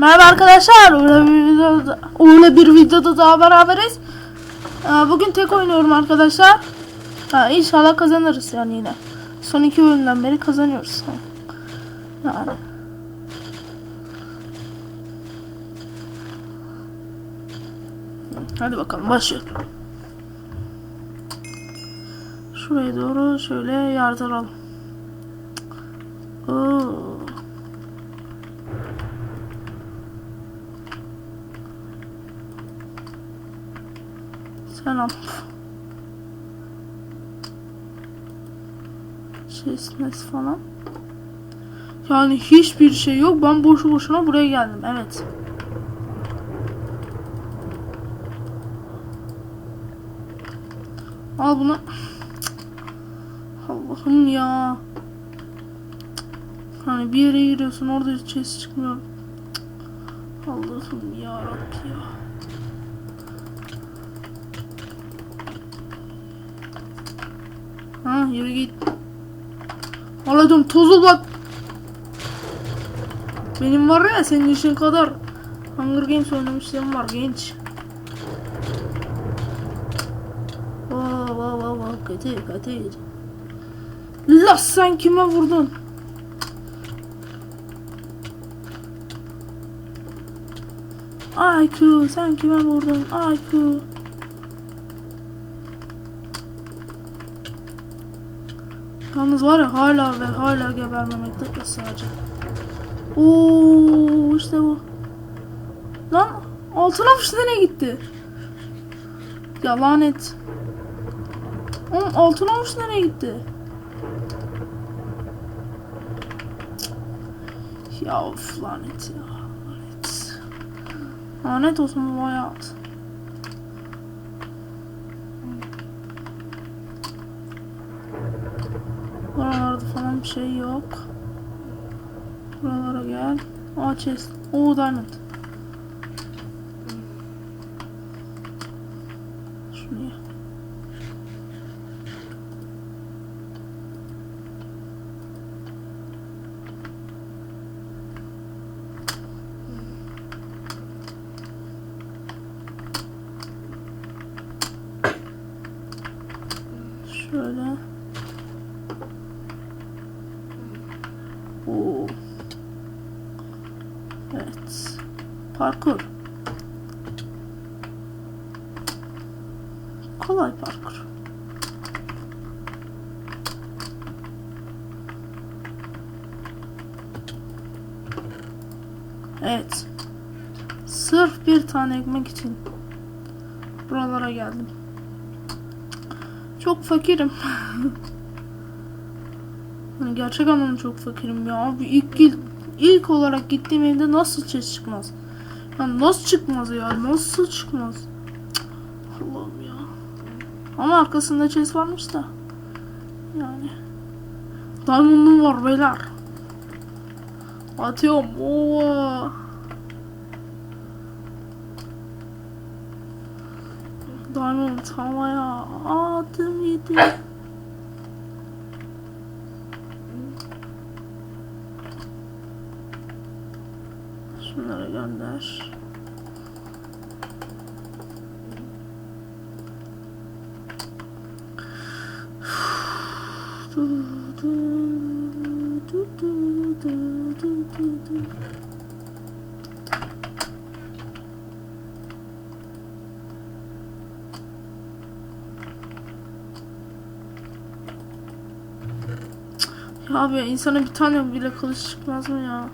Merhaba arkadaşlar. Öyle bir videoda, öyle bir videoda daha beraberiz. Ee, Bugün tek oynuyorum arkadaşlar. Ha, inşallah kazanırız yani yine. Son iki bölümden beri kazanıyoruz. Yani. Hadi bakalım başlayalım. Şuraya doğru şöyle yardıralım. Oo. Selam. Chestnut falan. Yani hiçbir şey yok. Ben boşu boşuna buraya geldim. Evet. Al bunu. Allah'ım ya. Hani bir yere giriyorsun orada hiç ses çıkmıyor. Allah'ım ya Rabbi ya. Ha yürü git. Aladım tozu bak. Benim var ya senin işin kadar Hunger Games oynamışlığım var genç. Vaa vaa vaa vaa katil katil. La sen kime vurdun? IQ sen kime vurdun? IQ. Yalnız var ya hala ve hala gebermemekte ısrarcı. Oo işte bu. Lan altın avuç nereye gitti? Ya lanet. Oğlum altın avuç nereye gitti? Ya of lanet ya. Lanet. Lanet olsun bu hayat. Bir şey yok. Buralara gel. Aa chest. Oo diamond. Şunu ye. Şöyle. Oo. Evet. Parkur. Kolay parkur. Evet. Sırf bir tane ekmek için buralara geldim. Çok fakirim. Hani gerçek anlamda çok fakirim ya. Abi ilk, ilk, ilk olarak gittiğim evde nasıl ses çıkmaz? Yani nasıl çıkmaz ya? Nasıl çıkmaz? Allah'ım ya. Ama arkasında chest varmış da. Yani. Diamond'um var beyler. Atıyorum. Oo. Diamond havaya attım gitti. Şunları gönder. Ya abi insana bir tane bile kılıç çıkmaz mı ya?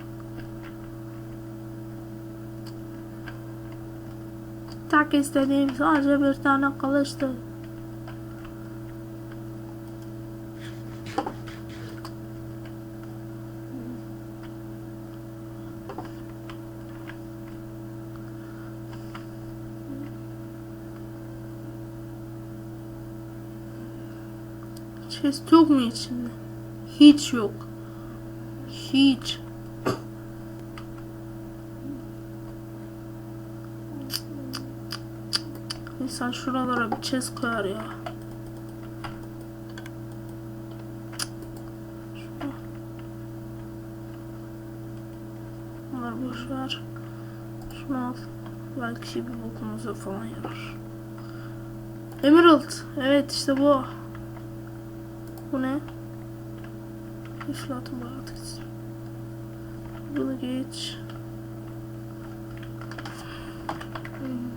Tak istediğim sadece bir tane kılıçtı. Chest yok mu içinde? Hiç yok. Hiç. İnsan şuralara bir chest koyar ya. Bunları boş ver. Şunu al. Belki bir bokumuza falan yarar. Emerald. Evet işte bu. Bu ne? İflatın bayağı. Bunu geç. Hmm.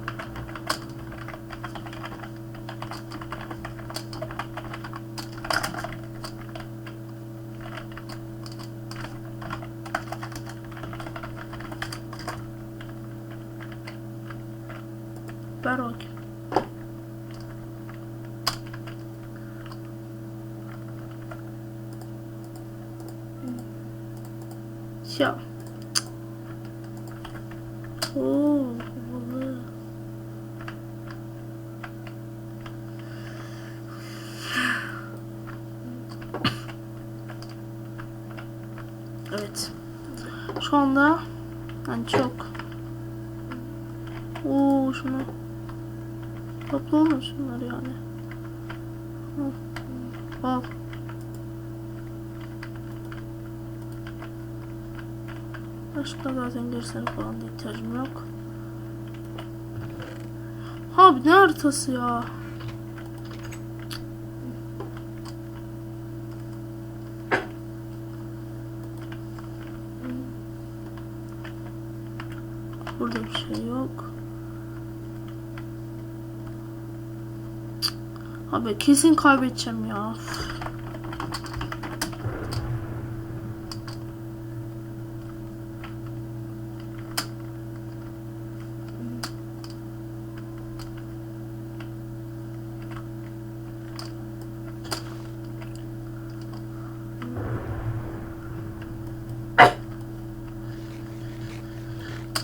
Ver bakayım. Ya. Oo, havalı. Evet. Şu anda yani çok. Oo şunu. Topla oğlum şunları yani. Al. Başka zaten görsel falan da ihtiyacım yok. Abi ne haritası ya? Burada bir şey yok. Abi kesin kaybedeceğim ya.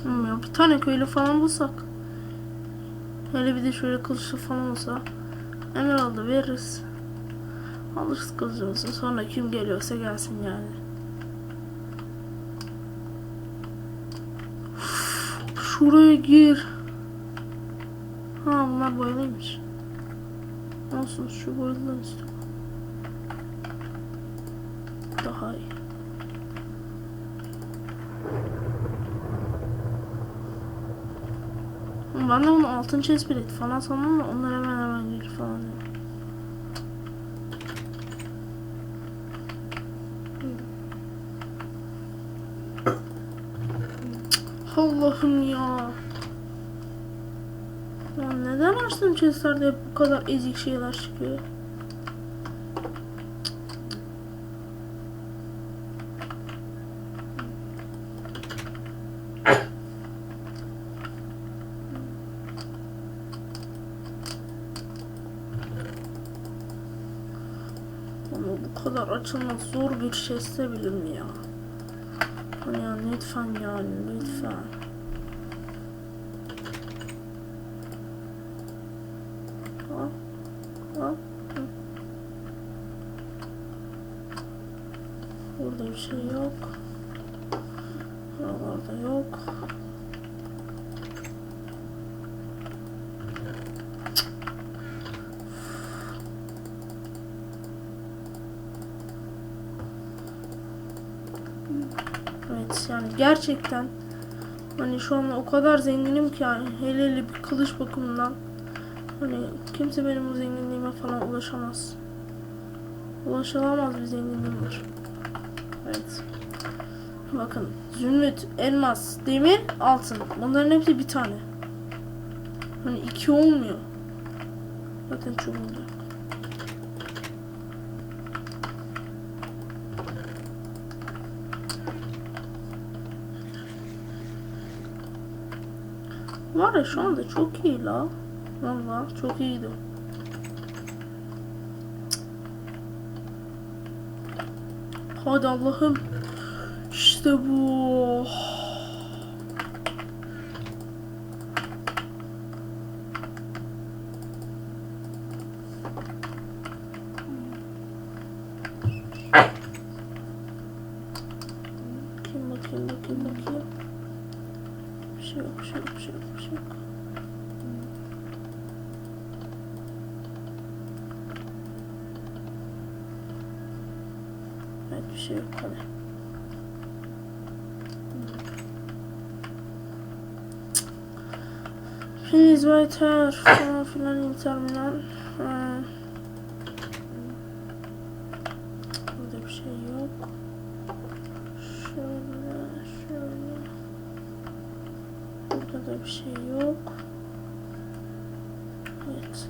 Bilmiyorum. Bir tane köylü falan bulsak. Hele bir de şöyle kılıçlı falan olsa. Emerald'ı veririz. Alırız kılıcımızı. Sonra kim geliyorsa gelsin yani. Şuraya gir. Ha bunlar boyalıymış. Olsun şu boyalıdan istiyorum. Daha iyi. Ben de bunu altın chest falan sandım da onlar hemen hemen gelir falan diyor. Allah'ım ya. Ya neden açtığım chestlerde bu kadar ezik şeyler çıkıyor? Ama bu açılmak zor bir şeyse bilir mi ya? Hani ya lütfen yani lütfen. Al. Al. Hı. Burada bir şey yok. Buralarda yok. Evet yani gerçekten hani şu an o kadar zenginim ki yani hele hele bir kılıç bakımından hani kimse benim bu zenginliğime falan ulaşamaz. Ulaşılamaz bir zenginliğim var. Evet. Bakın zümrüt, elmas, demir, altın. Bunların hepsi bir tane. Hani iki olmuyor. Bakın çubuğunda. Var ya şu anda çok iyi la. Valla çok iyiydi. Hadi Allah'ım. İşte bu. Bakayım bakayım bakayım bakayım. Bir şey yok, bir şey yok, bir şey yok, bir şey yok. Evet bir şey yok hadi. Please wait here falan filan in terminal. Ha. Burada bir şey yok. Şöyle, şöyle. Burada da bir şey yok. Evet.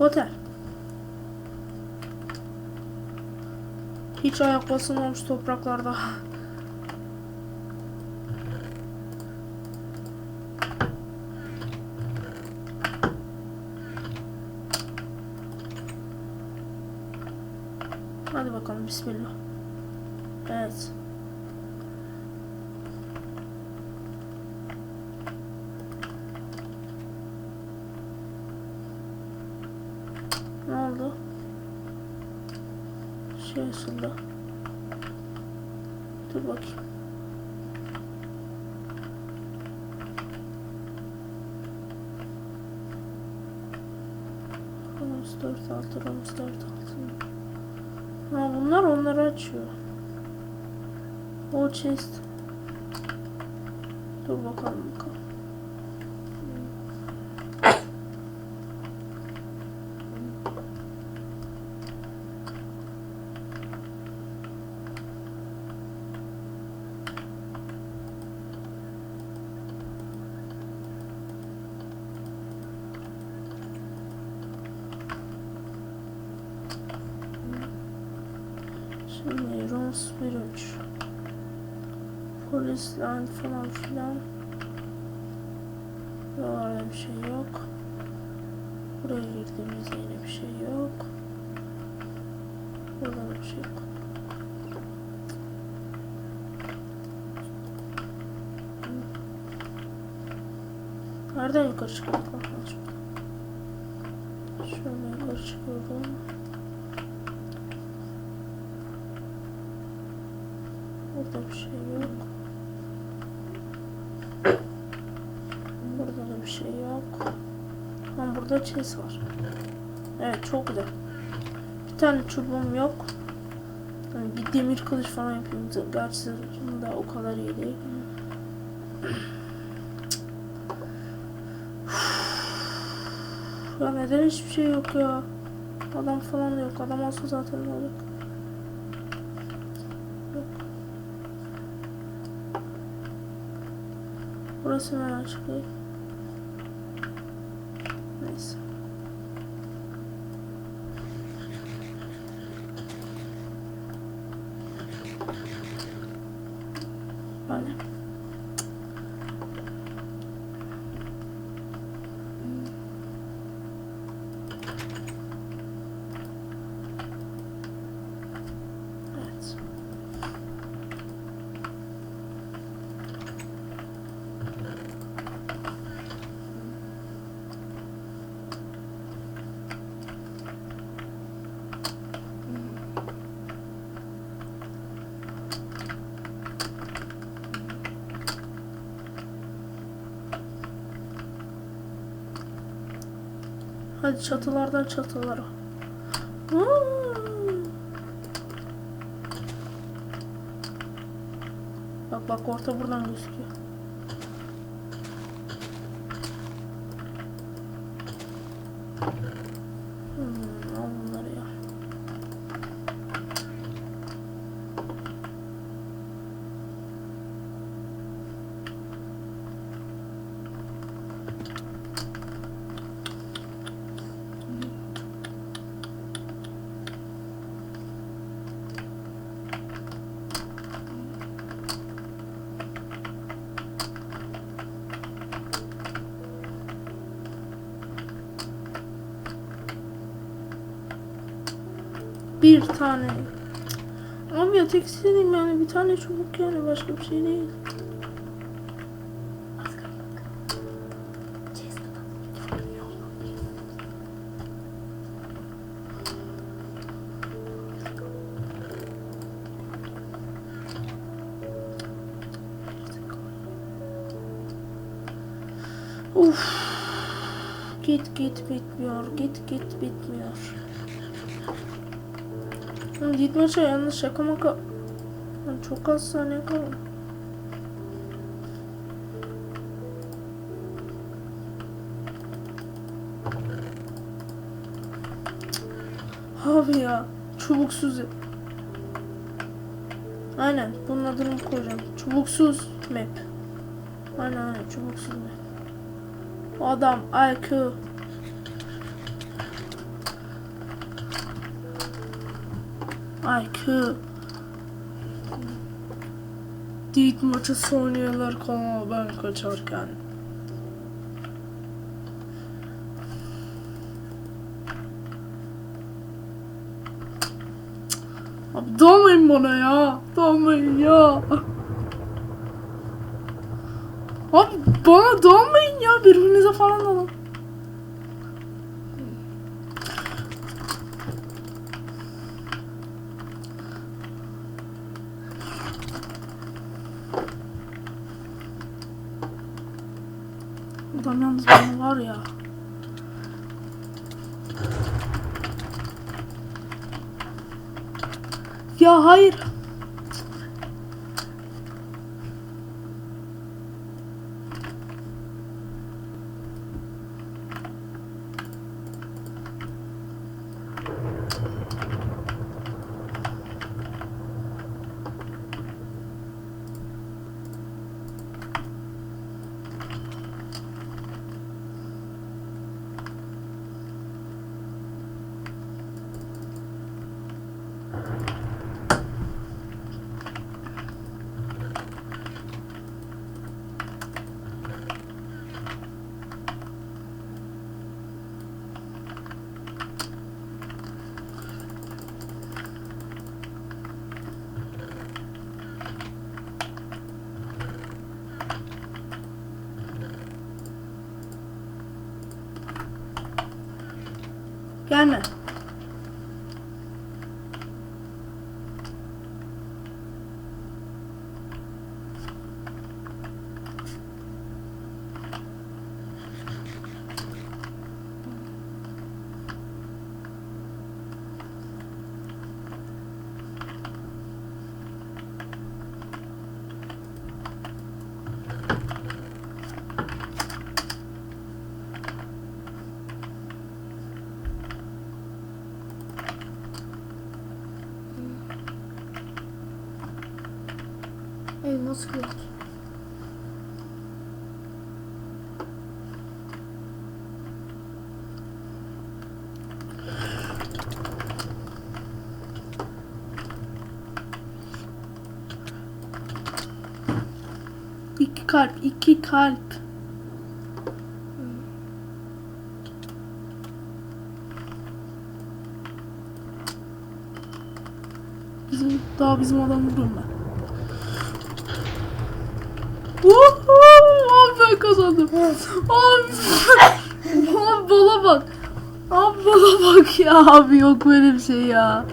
Otel. Hiç ayak basılmamış topraklarda. Hadi bakalım bismillah. Evet. Ne oldu? Şey aslında. Dur bakayım. Ramos 4 6 Ramos 4 6 Ha bunlar onları açıyor. O chest. Dur bakalım bakalım. Polisland falan filan. Buralarda bir şey yok. Buraya girdiğimizde yine bir şey yok. Burada da bir şey yok. Nereden yukarı lan? Ha, şurada. Şöyle yukarı çıkıyorum Burada bir şey yok. Burada da bir şey yok. Ama burada chest var. Evet çok güzel. Bir tane çubuğum yok. Yani bir demir kılıç falan yapayım. Gerçi zırhım da o kadar iyi değil. Ya neden hiçbir şey yok ya? Adam falan da yok. Adam olsa zaten ne olacak? Yok. Burası çıkıyor? Neyse. Böyle. Evet. Hadi çatılardan çatılara. Aa! Bak bak orta buradan gözüküyor. Hmm, al bunları ya. Bir tane. Abi ya tek istediğim yani bir tane çubuk yani başka bir şey değil. Uf. Git git bitmiyor. Git git bitmiyor. Gitme şey yanlış şaka maka. Lan çok az saniye kaldı. Abi ya çubuksuz. Aynen bunun adını koyacağım. Çubuksuz map. Aynen aynen çubuksuz map. Adam IQ IQ. Deep maçı oynuyorlar kanala ben kaçarken. Abi dalmayın bana ya. Dalmayın ya. Abi bana dalmayın ya. Birbirinize falan dalın. Adam yalnız var ya. Ya hayır. 干了 nasıl kılıç? İki kalp, iki kalp. Bizim daha bizim adam vururum ben. Abi ben kazandım. Abi. abi bala bak. Abi bala bak ya. Abi yok böyle bir şey ya.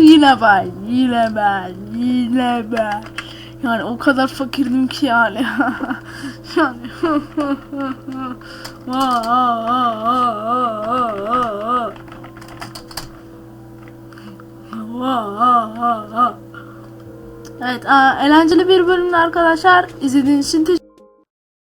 Yine ben. Yine ben. Yine ben. Yani o kadar fakirdim ki yani. yani. Aa, aa, aa, aa, aa, aa. Aa, aa, aa, aa. Evet, eğlenceli bir bölümdü arkadaşlar. İzlediğiniz için teşekkür